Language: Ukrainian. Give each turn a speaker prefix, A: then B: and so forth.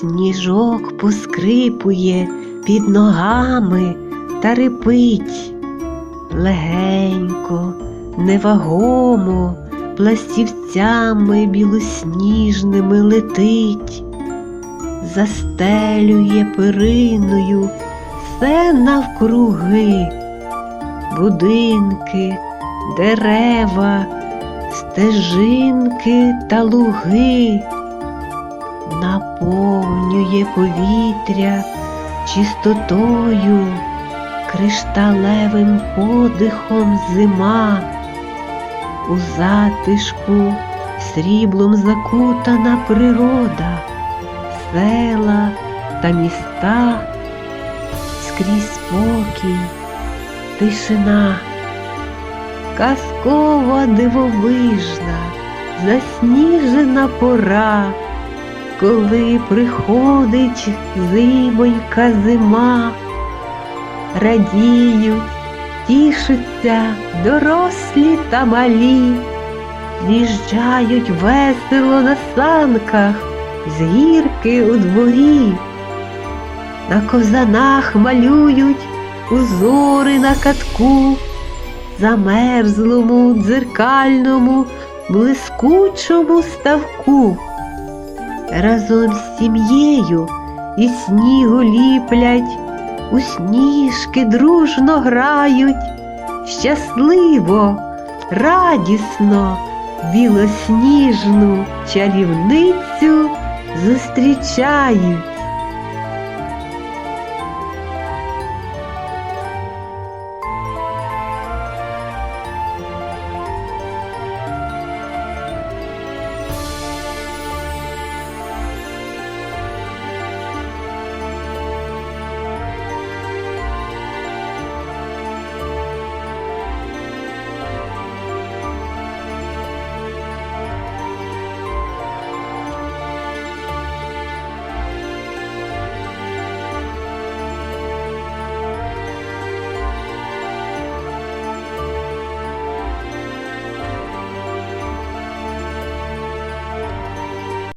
A: Сніжок поскрипує під ногами та рипить. Легенько, невагомо, пластівцями білосніжними летить, застелює периною все навкруги, будинки, дерева, стежинки та луги наповнює повітря чистотою, кришталевим подихом зима, у затишку сріблом закутана природа, села та міста, скрізь спокій, тишина, казкова дивовижна, засніжена пора коли приходить зимонька зима, радіють, тішаться дорослі та малі, з'їжджають весело на санках з гірки у дворі, на козанах малюють узори на катку, замерзлому дзеркальному блискучому ставку разом з сім'єю і снігу ліплять, у сніжки дружно грають, щасливо, радісно, білосніжну чарівницю зустрічають.